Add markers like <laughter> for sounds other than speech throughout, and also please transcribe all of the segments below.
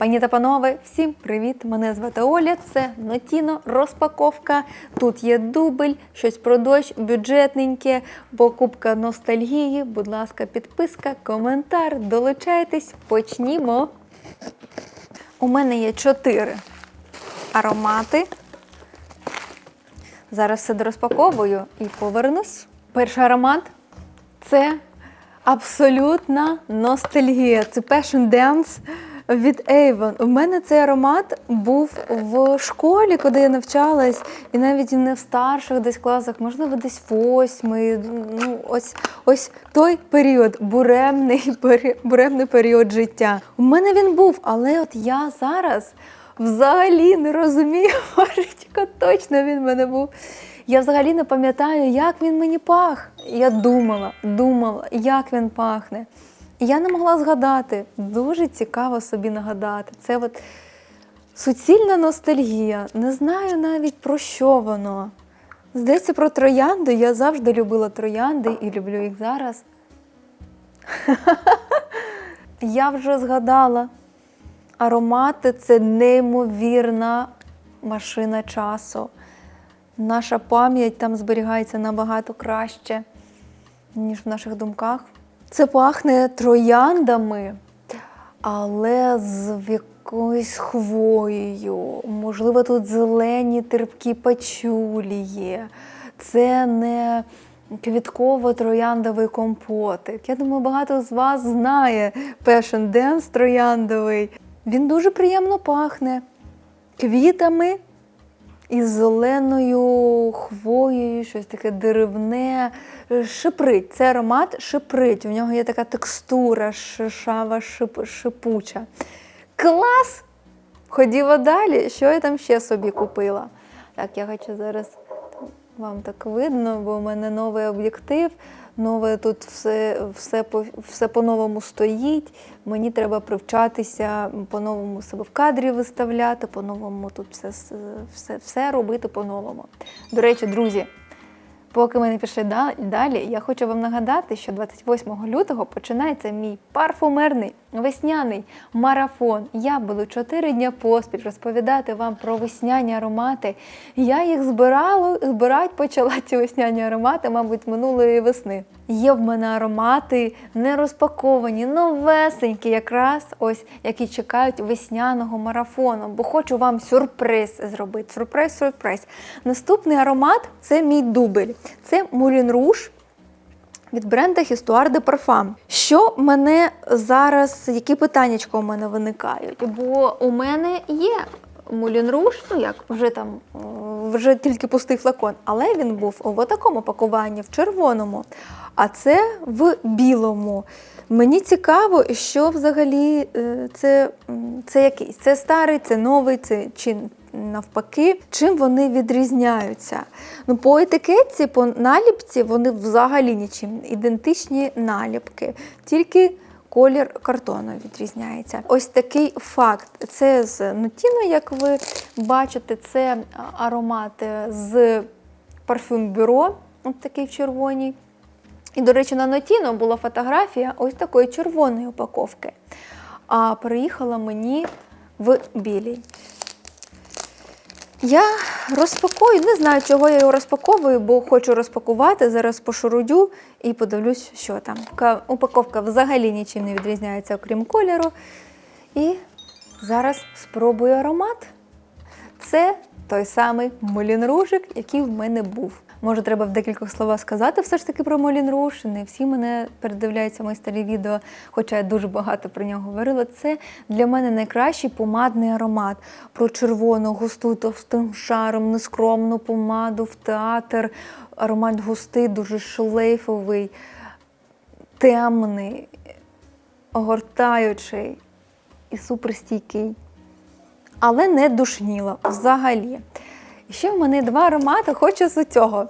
Пані та панове, всім привіт! Мене звати Оля. Це Нотіно розпаковка. Тут є дубль, щось про дощ, бюджетненьке, покупка ностальгії. Будь ласка, підписка, коментар. Долучайтесь, почнімо. У мене є чотири аромати. Зараз все дорозпаковую і повернусь. Перший аромат це абсолютна ностальгія. Це Passion Dance від Avon. У мене цей аромат був в школі, коли я навчалась, і навіть не в старших десь класах, можливо, десь восьмий. Ну, ось, ось той період, буремний, <laughs> буремний період життя. У мене він був, але от я зараз взагалі не розумію, <laughs> Марічка, точно він в мене був. Я взагалі не пам'ятаю, як він мені пах. Я думала, думала, як він пахне. І я не могла згадати. Дуже цікаво собі нагадати. Це от суцільна ностальгія. Не знаю навіть про що воно. Здається, про троянди. Я завжди любила троянди і люблю їх зараз. <laughs> Я вже згадала. Аромати це неймовірна машина часу. Наша пам'ять там зберігається набагато краще, ніж в наших думках. Це пахне трояндами, але з якоюсь хвоєю. Можливо, тут зелені терпкі пачулі. Це не квітково-трояндовий компотик. Я думаю, багато з вас знає Passion Dance трояндовий. Він дуже приємно пахне квітами із зеленою хвоєю, щось таке деревне. Шиприть. Це аромат шиприть. У нього є така текстура шишава, шип, шипуча. Клас! Ходімо далі. Що я там ще собі купила? Так, я хочу зараз вам так видно, бо у мене новий об'єктив. Нове тут все, все, все по-новому стоїть. Мені треба привчатися по-новому себе в кадрі виставляти, по-новому тут все, все, все робити по-новому. До речі, друзі, Поки ми не пішли далі, я хочу вам нагадати, що 28 лютого починається мій парфумерний весняний марафон. Я буду 4 дні поспіль розповідати вам про весняні аромати. Я їх збирала, збирати почала ці весняні аромати, мабуть, минулої весни. Є в мене аромати не розпаковані, новесенькі, якраз ось які чекають весняного марафону. Бо хочу вам сюрприз зробити. Сюрприз, сюрприз. Наступний аромат це мій дубль. Це Moulin Rouge від бренда Histoire de Parfum. Що мене зараз, які питання у мене виникають? Бо у мене є Moulin Rouge, ну як вже там е, вже тільки пустий флакон, але він був в такому пакуванні, в червоному, а це в білому. Мені цікаво, що взагалі е, це, це якийсь. Це старий, це новий, це чи навпаки, чим вони відрізняються. Ну, по етикетці, по наліпці вони взагалі нічим ідентичні наліпки, тільки колір картону відрізняється. Ось такий факт. Це з Нутіно, як ви бачите, це аромат з парфюм бюро, от такий в червоній. І, до речі, на Нотіно була фотографія ось такої червоної упаковки. А приїхала мені в білій. Я розпакую, не знаю, чого я його розпаковую, бо хочу розпакувати. Зараз пошурудю і подивлюсь, що там. Упаковка взагалі нічим не відрізняється, окрім кольору. І зараз спробую аромат. Це той самий Молін Ружик, який в мене був. Може, треба в декількох словах сказати все ж таки про Молін Руж. Не всі мене передивляються мої старі відео, хоча я дуже багато про нього говорила. Це для мене найкращий помадний аромат. Про червону, густу, товстим шаром, нескромну помаду в театр. Аромат густий, дуже шлейфовий, темний, огортаючий і суперстійкий але не душніла взагалі. Ще в мене два аромати, хочу з цього.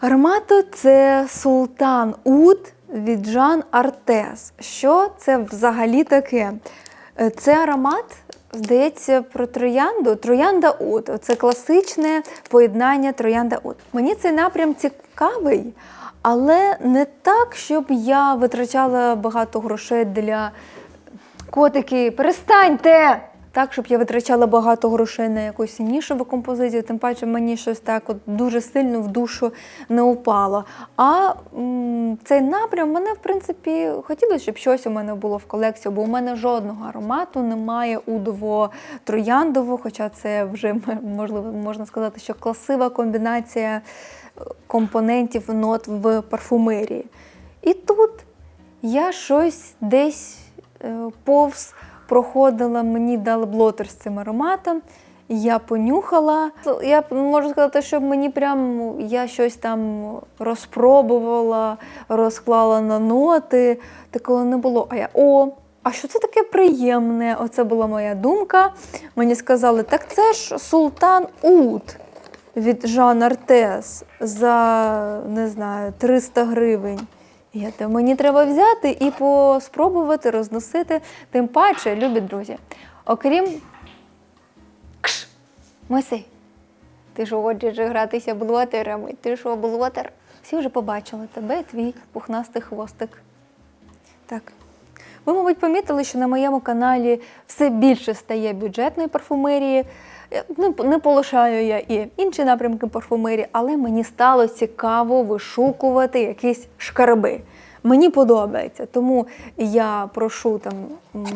Аромату це Султан Уд від Жан Артес. Що це взагалі таке? Е, Це аромат, здається, про троянду. Троянда Уд. Це класичне поєднання троянда Уд. Мені цей напрям цікавий, але не так, щоб я витрачала багато грошей для Котики, перестаньте! Так, щоб я витрачала багато грошей на якусь нішеву композицію, тим паче мені щось так от дуже сильно в душу не упало. А м, цей напрям мене, в принципі, хотілося, щоб щось у мене було в колекції, бо у мене жодного аромату немає удово-трояндово, хоча це вже можливо можна сказати, що класива комбінація е, компонентів нот в парфумерії. І тут я щось десь е, повз проходила, мені дали блотер з цим ароматом. Я понюхала. Я можу сказати, що мені прям я щось там розпробувала, розклала на ноти. Такого не було. А я о, а що це таке приємне? Оце була моя думка. Мені сказали, так це ж Султан Ут від Жан Артес за не знаю 300 гривень. Я то мені треба взяти і поспробувати розносити. Тим паче, любі друзі. Окрім Кш! Моси, ти ж хочеш гратися блотерами? Ти що, блотер? Всі вже побачили тебе, твій пухнастий хвостик. Так. Ви, мабуть, помітили, що на моєму каналі все більше стає бюджетної парфумерії. Я- Не, не полишаю я і інші напрямки парфумерії, але мені стало цікаво вишукувати якісь шкарби. Мені подобається, тому я прошу там,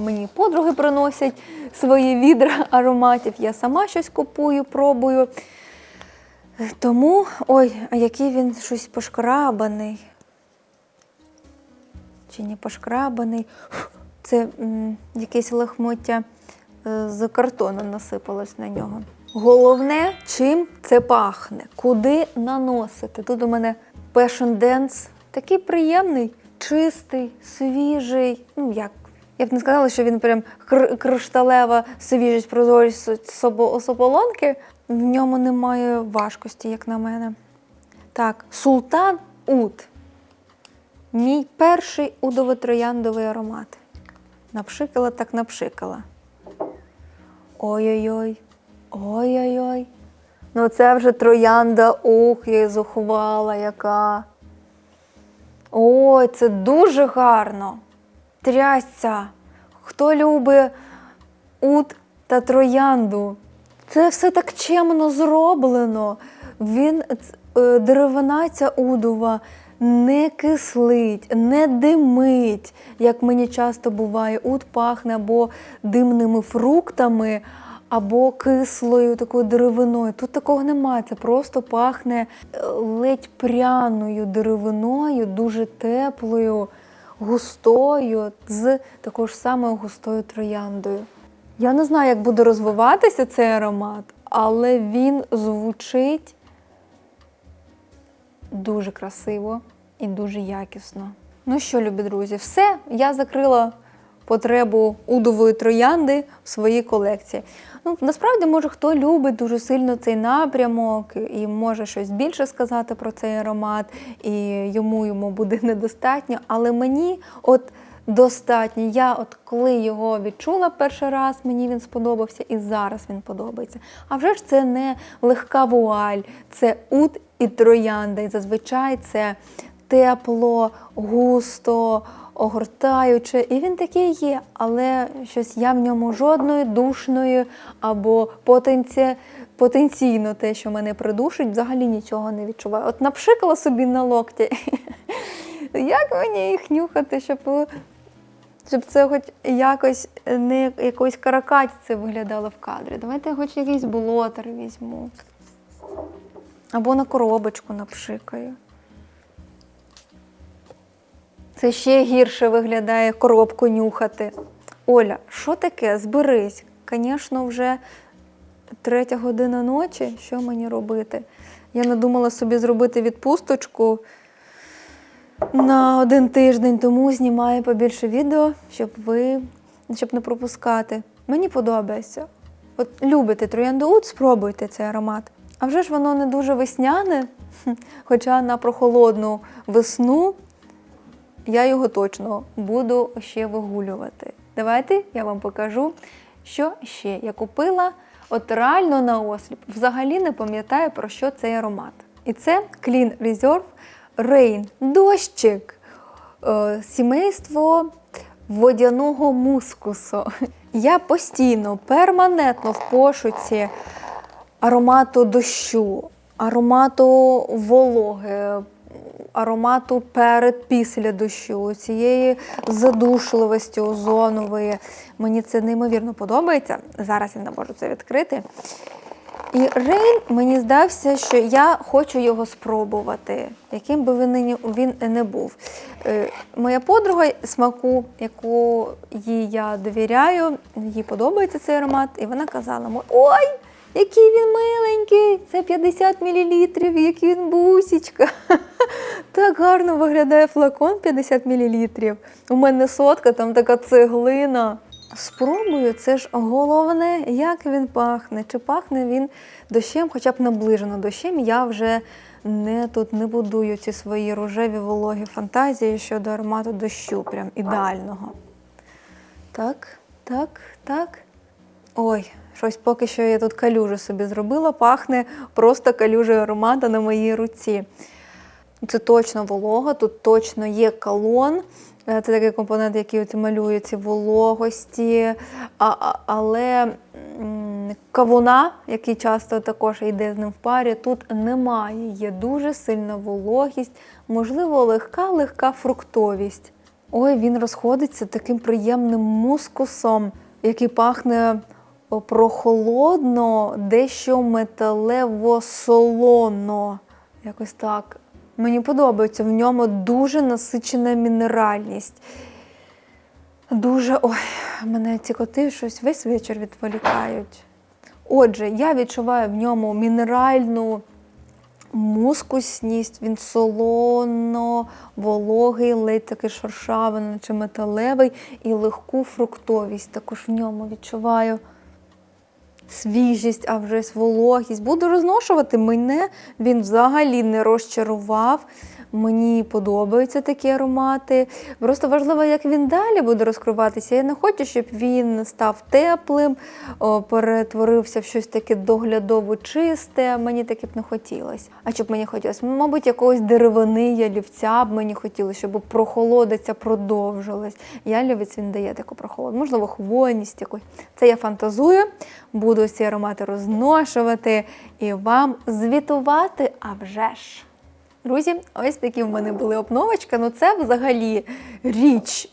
мені подруги приносять свої відра ароматів, я сама щось купую, пробую. Тому, ой, а який він щось пошкрабаний чи не пошкрабаний. Це м, якесь лахмоття е, з картону насипалось на нього. Головне, чим це пахне, куди наносити. Тут у мене Passion Dance такий приємний, чистий, свіжий. Ну як, я б не сказала, що він прям кр- кришталева свіжість, прозорість собо- сополонки. В ньому немає важкості, як на мене. Так, Султан Ут. Мій перший удово-трояндовий аромат. Напшикала так напшикала. Ой-ой-ой. Ой-ой-ой. Ну це вже троянда, ух, я зухвала яка. Ой, це дуже гарно. Трясця. Хто любить ут та троянду? Це все так чемно зроблено. Він е, деревина ця удова не кислить, не димить, як мені часто буває. Ут пахне або димними фруктами, або кислою такою деревиною. Тут такого немає. Це просто пахне е, ледь пряною деревиною, дуже теплою, густою, з такою самою густою трояндою. Я не знаю, як буде розвиватися цей аромат, але він звучить дуже красиво і дуже якісно. Ну що, любі друзі, все, я закрила потребу удової троянди в своїй колекції. Ну, насправді, може, хто любить дуже сильно цей напрямок і може щось більше сказати про цей аромат, і йому йому буде <laughs> недостатньо. Але мені от достатньо. Я, от коли його відчула перший раз, мені він сподобався, і зараз він подобається. А вже ж це не легка вуаль, це ут і троянда. І зазвичай це тепло, густо, огортаюче. І він такий є, але щось я в ньому жодної душної або потенці... потенційно те, що мене придушить, взагалі нічого не відчуваю. От напшикала собі на локті. <laughs> Як мені їх нюхати, щоб, щоб це хоч якось не якось каракатіце виглядало в кадрі? Давайте я хоч якийсь блотер візьму. Або на коробочку напшикаю. Це ще гірше виглядає коробку нюхати. Оля, що таке? Зберись. Звісно, вже третя година ночі. Що мені робити? Я надумала собі зробити відпусточку на один тиждень, тому знімаю побільше відео, щоб ви щоб не пропускати. Мені подобається. От любите троянду ут, спробуйте цей аромат. А вже ж воно не дуже весняне, <laughs> хоча на прохолодну весну я його точно буду ще вигулювати. Давайте я вам покажу, що ще я купила. От реально на осліп. Взагалі не пам'ятаю, про що цей аромат. І це Clean Reserve Rain. Дощик. Е, Сімейство водяного мускусу. Я постійно, перманентно в пошуці аромату дощу, аромату вологи, аромату перед після дощу, цієї задушливості озонової. Мені це неймовірно подобається. Зараз я не можу це відкрити. І Рейн мені здався, що я хочу його спробувати, яким би він він не був. Е, Моя подруга смаку, яку їй я довіряю, їй подобається цей аромат, і вона казала: ой, який він миленький! Це 50 мл, який він бусічка. <laughs> Так гарно виглядає флакон 50 мл. У мене сотка, там така цеглина. Спробую, це ж головне, як він пахне. Чи пахне він дощем, хоча б наближено дощем. Я вже не тут не будую ці свої рожеві вологі фантазії щодо аромату дощу, прям ідеального. Так, так, так. Ой, щось поки що я тут калюжу собі зробила, пахне просто калюжею аромата на моїй руці. Це точно волога, тут точно є калон. Е, Це такий компонент, який малює ці вологості, а, а, але кавуна, який часто також йде з ним в парі, тут немає. Є дуже сильна вологість, можливо, легка-легка фруктовість. Ой, він розходиться таким приємним мускусом, який пахне прохолодно, дещо металево-солоно. Якось так. Мені подобається, в ньому дуже насичена мінеральність. Дуже. Ой, мене ці коти щось весь вечір відволікають. Отже, я відчуваю в ньому мінеральну мускусність, він солоно, вологий, ледь такий шершавий, наче металевий, і легку фруктовість також в ньому відчуваю свіжість, а вже вологість. Буду розношувати. Мене він взагалі не розчарував. Мені подобаються такі аромати. Просто важливо, як він далі буде розкриватися. Я не хочу, щоб він став теплим, перетворився в щось таке доглядово чисте. Мені таке б не хотілося. А щоб мені хотілося? Мабуть, якогось деревини, ялівця б мені хотілося, щоб прохолодиця продовжилась. Ялівець він дає таку прохолоду. Можливо, хвойність якусь. Це я фантазую, буду ці аромати розношувати і вам звітувати, а вже ж. Друзі, ось такі в мене були обновочка. Ну це взагалі річ.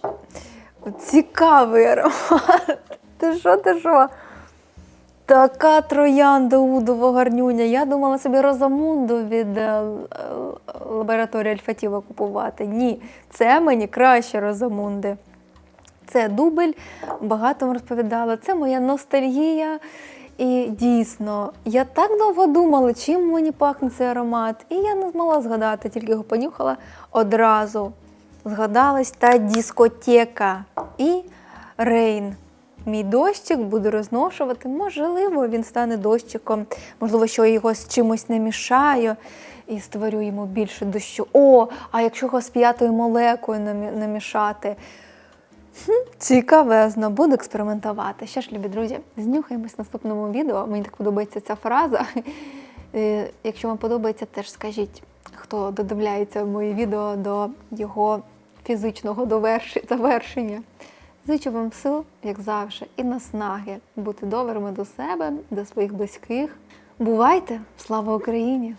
Цікавий аромат. Ти що, ти що? Така троянда удова гарнюня. Я думала собі Розамунду від е, лабораторії Альфатіва купувати. Ні, це мені краще Розамунди. Це дубль, багато вам розповідала. Це моя ностальгія. І дійсно, я так довго думала, чим мені пахне цей аромат, і я не змогла згадати, тільки його понюхала одразу. Згадалась та дискотека і Рейн. Мій дощик буду розношувати. Можливо, він стане дощиком. Можливо, що я його з чимось не мішаю і створю йому більше дощу. О, а якщо його з п'ятою молекою намішати. Цікавезно, буду експериментувати. Що ж, любі друзі, знюхаємось в наступному відео. Мені так подобається ця фраза. Е, Якщо вам подобається, теж скажіть, хто додивляється в мої відео до його фізичного завершення. Зичу вам сил, як завжди, і наснаги бути добрими до себе, до своїх близьких. Бувайте! Слава Україні!